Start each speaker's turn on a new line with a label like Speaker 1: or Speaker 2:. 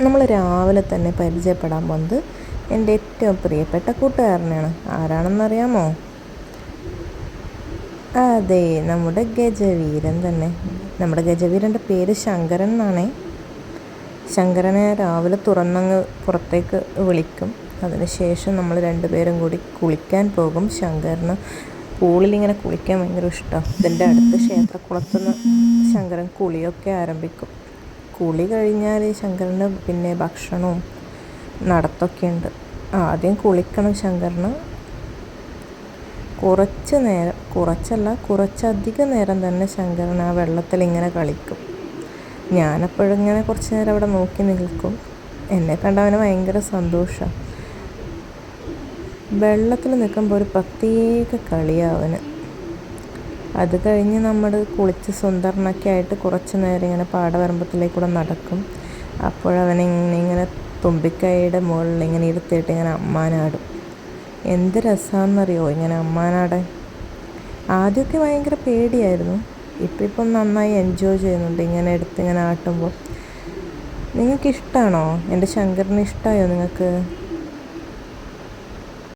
Speaker 1: നമ്മൾ രാവിലെ തന്നെ പരിചയപ്പെടാൻ പോകുന്നത് എന്റെ ഏറ്റവും പ്രിയപ്പെട്ട കൂട്ടുകാരനാണ്. ആരാണെന്നറിയാമോ? അതെ നമ്മുടെ ഗജവീരൻ തന്നെ. നമ്മുടെ ഗജവീരന്റെ പേര് ശങ്കരൻ എന്നാണേ. ശങ്കരനെ രാവിലെ തുറന്നങ്ങ് പുറത്തേക്ക് വിളിക്കും. അതിനുശേഷം നമ്മൾ രണ്ടുപേരും കൂടി കുളിക്കാൻ പോകും. ശങ്കരന് പൂളിലിങ്ങനെ കുളിക്കാൻ ഭയങ്കര ഇഷ്ടമാണ്. ഇതിന്റെ അടുത്ത് ക്ഷേത്രക്കുളത്തുനിന്ന് ശങ്കരൻ കുളിയൊക്കെ ആരംഭിക്കും. കുളി കഴിഞ്ഞാൽ ശങ്കരന് പിന്നെ ഭക്ഷണവും നടത്തൊക്കെ ഉണ്ട് ആദ്യം കുളിക്കണം ശങ്കരന്. കുറച്ച് നേരം കുറച്ചല്ല കുറച്ചധികം നേരം തന്നെ ശങ്കരൻ ആ വെള്ളത്തിൽ ഇങ്ങനെ കളിക്കും. ഞാനപ്പോഴും ഇങ്ങനെ കുറച്ച് നേരം അവിടെ നോക്കി നിൽക്കും. എന്നെ കണ്ടവന് ഭയങ്കര സന്തോഷമാണ് വെള്ളത്തിൽ നിൽക്കുമ്പോൾ ഒരു പ്രത്യേക കളിയാണ് അവന്. അത് കഴിഞ്ഞ് നമ്മൾ കുളിച്ച് സുന്ദരനൊക്കെ ആയിട്ട് കുറച്ച് നേരം ഇങ്ങനെ പാടവരമ്പത്തിലേക്കൂടെ നടക്കും. അപ്പോഴവനിങ്ങനെ ഇങ്ങനെ തുമ്പിക്കൈയുടെ മുകളിൽ ഇങ്ങനെ ഇരുത്തിയിട്ട് ഇങ്ങനെ അമ്മാനാടും. എന്ത് രസമാണെന്നറിയോ ഇങ്ങനെ അമ്മാനാടാൻ. ആദ്യമൊക്കെ ഭയങ്കര പേടിയായിരുന്നു. ഇപ്പം ഇപ്പം നന്നായി എൻജോയ് ചെയ്യുന്നുണ്ട്. ഇങ്ങനെ എടുത്ത് ഇങ്ങനെ ആട്ടുമ്പോൾ. നിങ്ങൾക്ക് ഇഷ്ടമാണോ എന്റെ ശങ്കറിന് ഇഷ്ടമായോ നിങ്ങൾക്ക്?